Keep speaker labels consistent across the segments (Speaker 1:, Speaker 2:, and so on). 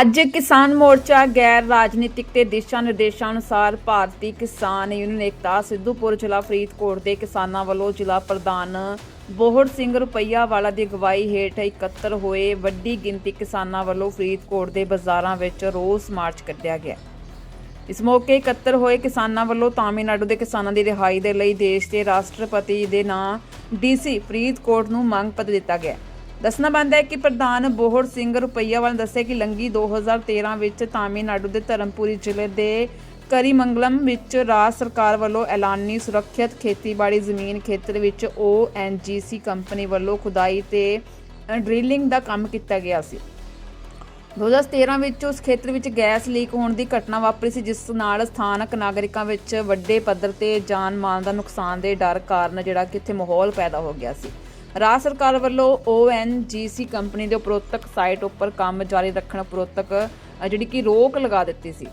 Speaker 1: ਅੱਜ ਕਿਸਾਨ ਮੋਰਚਾ ਗੈਰ ਰਾਜਨੀਤਿਕ ਤੇ ਦਿਸ਼ਾ ਨਿਰਦੇਸ਼ਾਂ ਅਨੁਸਾਰ ਭਾਰਤੀ ਕਿਸਾਨ ਯੂਨੀਅਨ ਏਕਤਾ ਸਿੱਧੂਪੁਰ ਜ਼ਿਲ੍ਹਾ ਫਰੀਦਕੋਟ ਦੇ ਕਿਸਾਨਾਂ ਵੱਲੋਂ ਜ਼ਿਲ੍ਹਾ ਪ੍ਰਧਾਨ ਬੋਹੜ ਸਿੰਘ ਰੁਪਈਆ ਵਾਲਾ ਦੀ ਅਗਵਾਈ ਹੇਠ ਇਕੱਤਰ ਹੋਏ ਵੱਡੀ ਗਿਣਤੀ ਕਿਸਾਨਾਂ ਵੱਲੋਂ ਫਰੀਦਕੋਟ ਦੇ ਬਾਜ਼ਾਰਾਂ ਵਿੱਚ ਰੋਸ ਮਾਰਚ ਕੱਢਿਆ ਗਿਆ। ਇਸ ਮੌਕੇ ਇਕੱਤਰ ਹੋਏ ਕਿਸਾਨਾਂ ਵੱਲੋਂ ਤਾਮਿਲਨਾਡੂ ਦੇ ਕਿਸਾਨਾਂ ਦੀ ਰਿਹਾਈ ਦੇ ਲਈ ਦੇਸ਼ ਦੇ ਰਾਸ਼ਟਰਪਤੀ ਦੇ ਨਾਂ ਡੀਸੀ ਫਰੀਦਕੋਟ ਨੂੰ ਮੰਗ ਪੱਤਰ ਦਿੱਤਾ ਗਿਆ। ਦੱਸਣਾ ਬੰਦ ਹੈ ਕਿ ਪ੍ਰਧਾਨ ਬੋਹੜ ਸਿੰਘ ਰੁਪਈਆ ਵਾਲਾ ਦੱਸਿਆ ਕਿ ਲੰਗੀ 2013 ਵਿੱਚ ਤਾਮਿਲਨਾਡੂ ਦੇ ਧਰਮਪੁਰੀ ਜ਼ਿਲ੍ਹੇ ਦੇ ਕਰੀਮੰਗਲਮ ਵਿੱਚ ਰਾਜ ਸਰਕਾਰ ਵੱਲੋਂ ਐਲਾਨੀ ਸੁਰੱਖਿਅਤ ਖੇਤੀਬਾੜੀ ਜ਼ਮੀਨ ਖੇਤਰ ਵਿੱਚ ਓਐਨਜੀਸੀ ਕੰਪਨੀ ਵੱਲੋਂ ਖੁਦਾਈ ਤੇ ਡ੍ਰਿਲਿੰਗ ਦਾ ਕੰਮ ਕੀਤਾ ਗਿਆ ਸੀ। 2013 ਵਿੱਚ ਉਸ ਖੇਤਰ ਵਿੱਚ ਗੈਸ ਲੀਕ ਹੋਣ ਦੀ ਘਟਨਾ ਵਾਪਰੀ ਸੀ, ਜਿਸ ਨਾਲ ਸਥਾਨਕ ਨਾਗਰਿਕਾਂ ਵਿੱਚ ਵੱਡੇ ਪੱਧਰ ਤੇ ਜਾਨ ਮਾਲ ਦਾ ਨੁਕਸਾਨ ਦੇ ਡਰ ਕਾਰਨ ਜਿਹੜਾ ਕਿ ਇੱਥੇ ਮਾਹੌਲ ਪੈਦਾ ਹੋ ਗਿਆ ਸੀ। ਰਾਜ ਸਰਕਾਰ ਵੱਲੋਂ ONGC ਕੰਪਨੀ ਦੇ ਉਪਰੋਕਤ ਸਾਈਟ ਉੱਪਰ ਕੰਮ ਜਾਰੀ ਰੱਖਣ ਉਪਰੋਕਤ ਜਿਹੜੀ ਕਿ ਰੋਕ ਲਗਾ ਦਿੱਤੀ ਸੀ।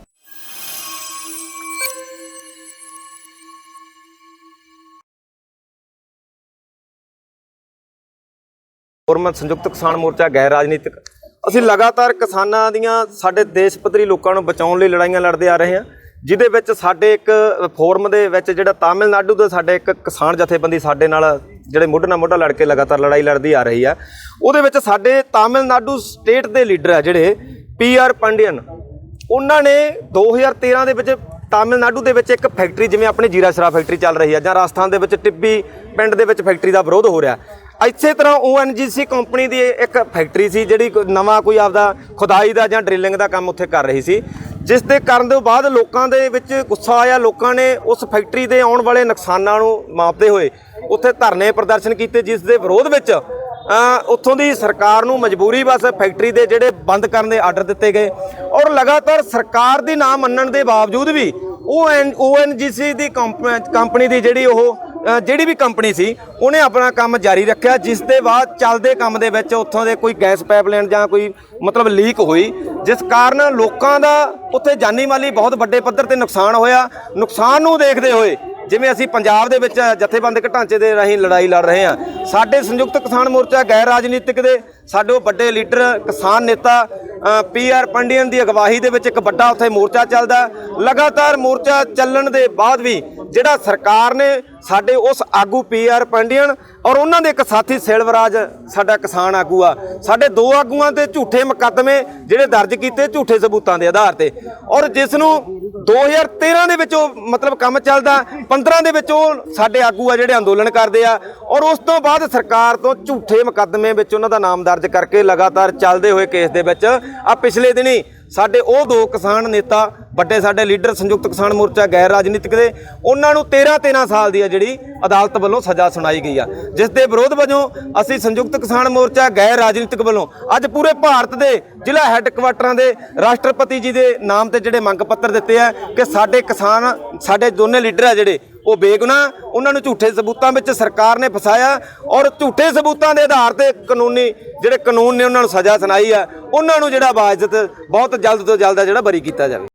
Speaker 2: ਫੋਰਮ ਸੰਯੁਕਤ ਕਿਸਾਨ ਮੋਰਚਾ ਗੈਰ ਰਾਜਨੀਤਿਕ। ਅਸੀਂ ਲਗਾਤਾਰ ਕਿਸਾਨਾਂ ਦੀਆਂ, ਸਾਡੇ ਦੇਸ਼ ਪੱਧਰੀ ਲੋਕਾਂ ਨੂੰ ਬਚਾਉਣ ਲਈ ਲੜਾਈਆਂ ਲੜਦੇ ਆ ਰਹੇ ਹਾਂ। ਜਿਹਦੇ ਵਿੱਚ ਸਾਡੇ ਇੱਕ ਫੋਰਮ ਦੇ ਵਿੱਚ ਜਿਹੜਾ ਤਾਮਿਲਨਾਡੂ ਦਾ ਸਾਡੇ ਇੱਕ ਕਿਸਾਨ ਜਥੇਬੰਦੀ ਸਾਡੇ ਨਾਲ ਜਿਹੜੇ ਮੋਢੇ ਨਾਲ ਮੋਢਾ ਲੜ ਕੇ ਲਗਾਤਾਰ ਲੜਾਈ ਲੜਦੀ ਆ ਰਹੀ ਆ, ਉਹਦੇ ਵਿੱਚ ਸਾਡੇ ਤਾਮਿਲਨਾਡੂ ਸਟੇਟ ਦੇ ਲੀਡਰ ਆ ਜਿਹੜੇ ਪੀ ਆਰ ਪੰਡਿਅਨ। ਉਹਨਾਂ ਨੇ 2013 ਦੇ ਵਿੱਚ ਤਾਮਿਲਨਾਡੂ ਦੇ ਵਿੱਚ ਇੱਕ ਫੈਕਟਰੀ, ਜਿਵੇਂ ਆਪਣੀ ਜੀਰਾ ਸ਼ਰਾਬ ਫੈਕਟਰੀ ਚੱਲ ਰਹੀ ਹੈ ਜਾਂ ਰਾਜਸਥਾਨ ਦੇ ਵਿੱਚ ਟਿੱਬੀ ਪਿੰਡ ਦੇ ਵਿੱਚ ਫੈਕਟਰੀ ਦਾ ਵਿਰੋਧ ਹੋ ਰਿਹਾ। ਇਸੇ ਤਰ੍ਹਾਂ ONGC ਕੰਪਨੀ ਦੀ ਇੱਕ ਫੈਕਟਰੀ ਸੀ, ਜਿਹੜੀ ਕੋਈ ਨਵਾਂ ਕੋਈ ਆਪਦਾ ਖੁਦਾਈ ਦਾ ਜਾਂ ਡ੍ਰਿਲਿੰਗ ਦਾ ਕੰਮ ਉੱਥੇ ਕਰ ਰਹੀ ਸੀ। ਜਿਸ ਦੇ ਕਰਨ ਤੋਂ ਬਾਅਦ ਲੋਕਾਂ ਦੇ ਵਿੱਚ ਗੁੱਸਾ ਆਇਆ, ਲੋਕਾਂ ਨੇ ਉਸ ਫੈਕਟਰੀ ਦੇ ਆਉਣ ਵਾਲੇ ਨੁਕਸਾਨਾਂ ਨੂੰ ਮਾਪਦੇ ਹੋਏ ਉੱਥੇ ਧਰਨੇ ਪ੍ਰਦਰਸ਼ਨ ਕੀਤੇ, ਜਿਸ ਦੇ ਵਿਰੋਧ ਵਿੱਚ ਉੱਥੋਂ ਦੀ ਸਰਕਾਰ ਨੂੰ ਮਜਬੂਰੀ ਬਸ ਫੈਕਟਰੀ ਦੇ ਜਿਹੜੇ ਬੰਦ ਕਰਨ ਦੇ ਆਰਡਰ ਦਿੱਤੇ ਗਏ ਔਰ ਲਗਾਤਾਰ ਸਰਕਾਰ ਦੀ ਨਾ ਮੰਨਣ ਦੇ ਬਾਵਜੂਦ ਵੀ ਉਹ ਐਨ ਓਐਨਜੀਸੀ ਦੀ ਕੰਪ- ਕੰਪਨੀ ਦੀ ਜਿਹੜੀ ਉਹ ਜਿਹੜੀ ਵੀ ਕੰਪਨੀ ਸੀ, ਉਹਨੇ ਆਪਣਾ ਕੰਮ ਜਾਰੀ ਰੱਖਿਆ, ਜਿਸ ਦੇ ਬਾਅਦ ਚੱਲਦੇ ਕੰਮ ਦੇ ਵਿੱਚ ਉੱਥੋਂ ਦੇ ਕੋਈ ਗੈਸ ਪਾਈਪਲਾਈਨ ਜਾਂ ਕੋਈ ਮਤਲਬ ਲੀਕ ਹੋਈ, ਜਿਸ ਕਾਰਨ ਲੋਕਾਂ ਦਾ ਉੱਥੇ ਜਾਨੀ ਮਾਲੀ ਬਹੁਤ ਵੱਡੇ ਪੱਧਰ ਤੇ ਨੁਕਸਾਨ ਹੋਇਆ। ਨੁਕਸਾਨ ਨੂੰ ਦੇਖਦੇ ਹੋਏ, ਜਿਵੇਂ ਅਸੀਂ ਪੰਜਾਬ ਦੇ ਵਿੱਚ ਜਥੇਬੰਦਕ ਢਾਂਚੇ ਦੇ ਰਾਹੀਂ ਲੜਾਈ ਲੜ ਰਹੇ ਹਾਂ, ਸਾਡੇ ਸੰਯੁਕਤ ਕਿਸਾਨ ਮੋਰਚਾ ਗੈਰ ਰਾਜਨੀਤਿਕ ਦੇ, ਸਾਡੇ ਉਹ ਵੱਡੇ ਲੀਡਰ ਕਿਸਾਨ ਨੇਤਾ ਪੀ ਆਰ ਪੰਡਿਅਨ ਦੀ ਅਗਵਾਈ ਦੇ ਵਿੱਚ ਇੱਕ ਵੱਡਾ ਉੱਥੇ ਮੋਰਚਾ ਚੱਲਦਾ ਲਗਾਤਾਰ ਮੋਰਚਾ ਚੱਲਣ ਦੇ ਬਾਅਦ ਵੀ ਜਿਹੜਾ ਸਰਕਾਰ ਨੇ ਸਾਡੇ ਉਸ ਆਗੂ ਪੀ ਆਰ ਪੰਡਿਅਨ ਔਰ ਉਹਨਾਂ ਦੇ ਇੱਕ ਸਾਥੀ ਸੇਲਵਰਾਜ, ਸਾਡਾ ਕਿਸਾਨ ਆਗੂ ਆ, ਸਾਡੇ ਦੋ ਆਗੂਆਂ ਤੇ ਝੂਠੇ ਮੁਕੱਦਮੇ ਜਿਹੜੇ ਦਰਜ ਕੀਤੇ ਝੂਠੇ ਸਬੂਤਾਂ ਦੇ ਆਧਾਰ ਤੇ। ਔਰ ਜਿਸ ਨੂੰ 2013 ਦੇ ਵਿੱਚ ਉਹ ਮਤਲਬ ਕੰਮ ਚੱਲਦਾ 15 ਦੇ ਵਿੱਚ ਉਹ ਸਾਡੇ ਆਗੂ ਆ ਜਿਹੜੇ ਅੰਦੋਲਨ ਕਰਦੇ ਆ, ਔਰ ਉਸ ਤੋਂ ਬਾਅਦ ਸਰਕਾਰ ਤੋਂ ਝੂਠੇ ਮੁਕੱਦਮੇ ਵਿੱਚ ਉਹਨਾਂ ਦਾ ਨਾਮ ਦਰਜ ਕਰਕੇ ਲਗਾਤਾਰ ਚੱਲਦੇ ਹੋਏ ਕੇਸ ਦੇ ਵਿੱਚ ਆ ਪਿਛਲੇ ਦਿਨੀ ਸਾਡੇ ਉਹ ਦੋ ਕਿਸਾਨ ਨੇਤਾ ਵੱਡੇ ਸਾਡੇ ਲੀਡਰ ਸੰਯੁਕਤ ਕਿਸਾਨ ਮੋਰਚਾ ਗੈਰ ਰਾਜਨੀਤਿਕ ਦੇ, ਉਹਨਾਂ ਨੂੰ 13 13 ਸਾਲ ਦੀ ਆ ਜਿਹੜੀ ਅਦਾਲਤ ਵੱਲੋਂ ਸਜ਼ਾ ਸੁਣਾਈ ਗਈ ਆ। ਜਿਸ ਦੇ ਵਿਰੋਧ ਵਜੋਂ ਅਸੀਂ ਸੰਯੁਕਤ ਕਿਸਾਨ ਮੋਰਚਾ ਗੈਰ ਰਾਜਨੀਤਿਕ ਵੱਲੋਂ ਅੱਜ ਪੂਰੇ ਭਾਰਤ ਦੇ ਜ਼ਿਲ੍ਹਾ ਹੈੱਡਕੁਆਟਰਾਂ ਦੇ ਰਾਸ਼ਟਰਪਤੀ ਜੀ ਦੇ ਨਾਮ ਤੇ ਜਿਹੜੇ ਮੰਗ ਪੱਤਰ ਦਿੱਤੇ ਆ ਕਿ ਸਾਡੇ ਕਿਸਾਨ, ਸਾਡੇ ਦੋਨੇ ਲੀਡਰ ਆ ਜਿਹੜੇ, ਉਹ ਬੇਗੁਨਾਹ, ਉਹਨਾਂ ਨੂੰ ਝੂਠੇ ਸਬੂਤਾਂ ਵਿੱਚ ਸਰਕਾਰ ਨੇ ਫਸਾਇਆ ਔਰ ਝੂਠੇ ਸਬੂਤਾਂ ਦੇ ਆਧਾਰ ਤੇ ਕਾਨੂੰਨੀ ਜਿਹੜੇ ਕਾਨੂੰਨ ਨੇ ਉਹਨਾਂ ਨੂੰ ਸਜ਼ਾ ਸੁਣਾਈ ਆ, ਉਹਨਾਂ ਨੂੰ ਜਿਹੜਾ ਬਾਇਜ਼ਤ ਬਹੁਤ ਜਲਦ ਤੋਂ ਜਲਦ ਜਿਹੜਾ ਬਰੀ ਕੀਤਾ ਜਾਵੇ।